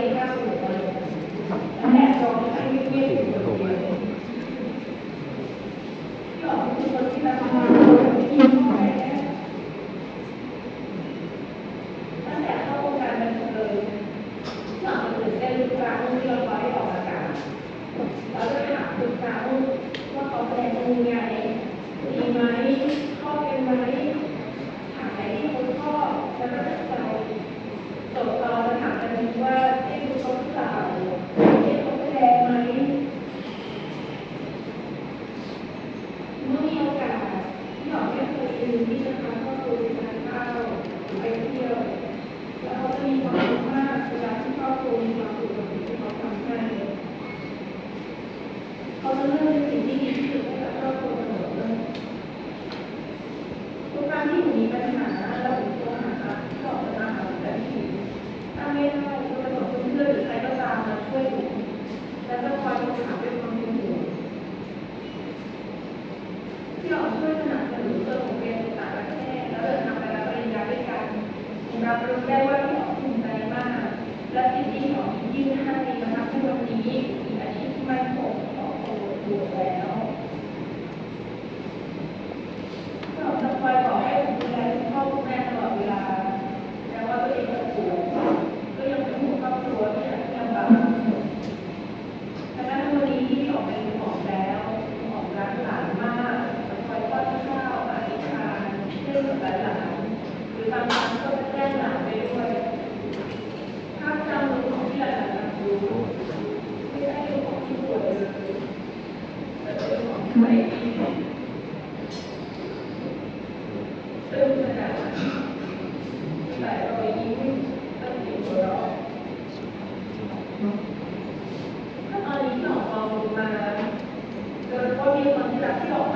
get a. And that's all. I. รับรู้ได้ว่าพี่อ๋อภูมิใจมาก และสิ่งที่อ๋อยื่นให้ะคะทำให้วันนี้มีอาชีพที่มั่นคงของตัวแล้ว Thank you.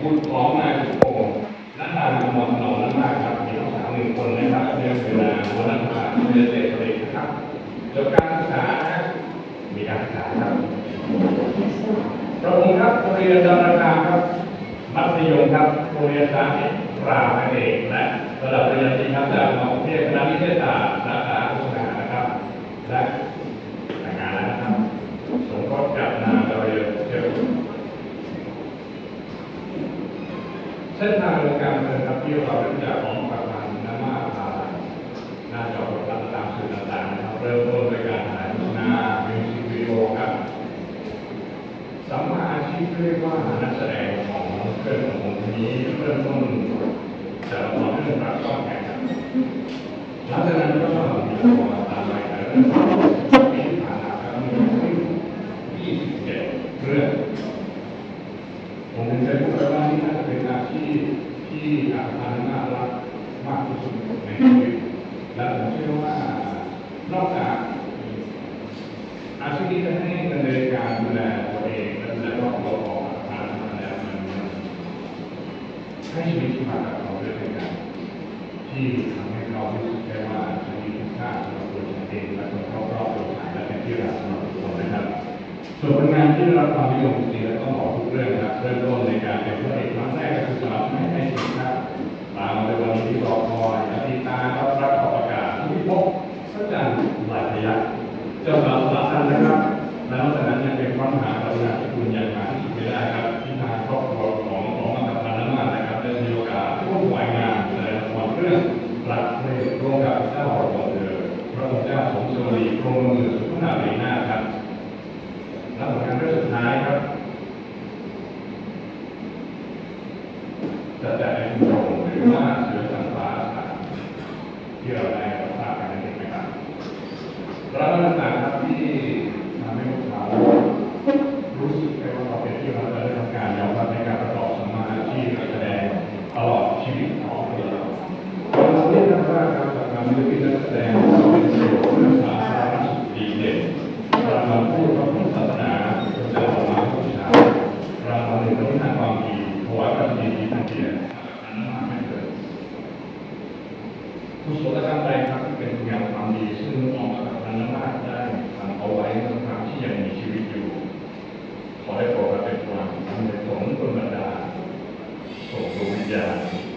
เป็นพูดพร้อมนายสุโขนักการเมืองมอนนอนมากครับมีลูกสาวหนึ่งคนนะครับเรียกเป็นนางวรรณภาเรียนเศรษฐกิจนะครับจบการศึกษาครับมีการศึกษาครับพระองค์ครับเรียนดาราคามครับมัธยมครับโรงเรียนสาธิตรามเอกและระดับปริญญาตรีครับจากมหาวิทยาลัยคณะนิเทศศาสตร์สาขาโฆษณานะครับและแต่งงานแล้วนะครับ สมรสกับนางดาวเรืองเชล เส้นทางวงการเมืองครับที่เรารู้จักของประธานน้ำมาผ่าหน้าจอโทรทัศน์ตามสื่อต่างๆนะครับเริ่มต้นด้วยการถ่ายโฆษณามิวสิกวิดีโอครับสัมมาอาชีพเรียกว่านักแสดงของเครื่องของผมนี้เริ่มต้นจากละครเรื่องรักต้องแข่งครับหลังจากนั้นก็มีละครตามมาแต่เรื่องปีที่ผ่านมาครับมีขึ้น27เรื่อง ผมถึงได้พูดไปว่านี่น่าจะเป็นอาชีพที่อาภารน่ารักมากที่สุดในชีวิต และผมเชื่อว่า นอกจากอาชีพนี้จะให้ดำเนินการดูแลตัวเองและดูแลครอบครัวของอาภารน่าแล้วมันให้ชีวิตที่มากับเราด้วยกันที่ทำให้เรารู้สึกได้ว่าชีวิตคุณค่าสำหรับตัวฉันเองและคนรอบๆตัวฉันและเป็นที่รักสำหรับทุกคนนะครับ ส่วนผลงานที่ได้รับความนิยมจริงๆแล้วต้องบอกทุกเรื่องนะครับเริ่มต้นในการเป็น งด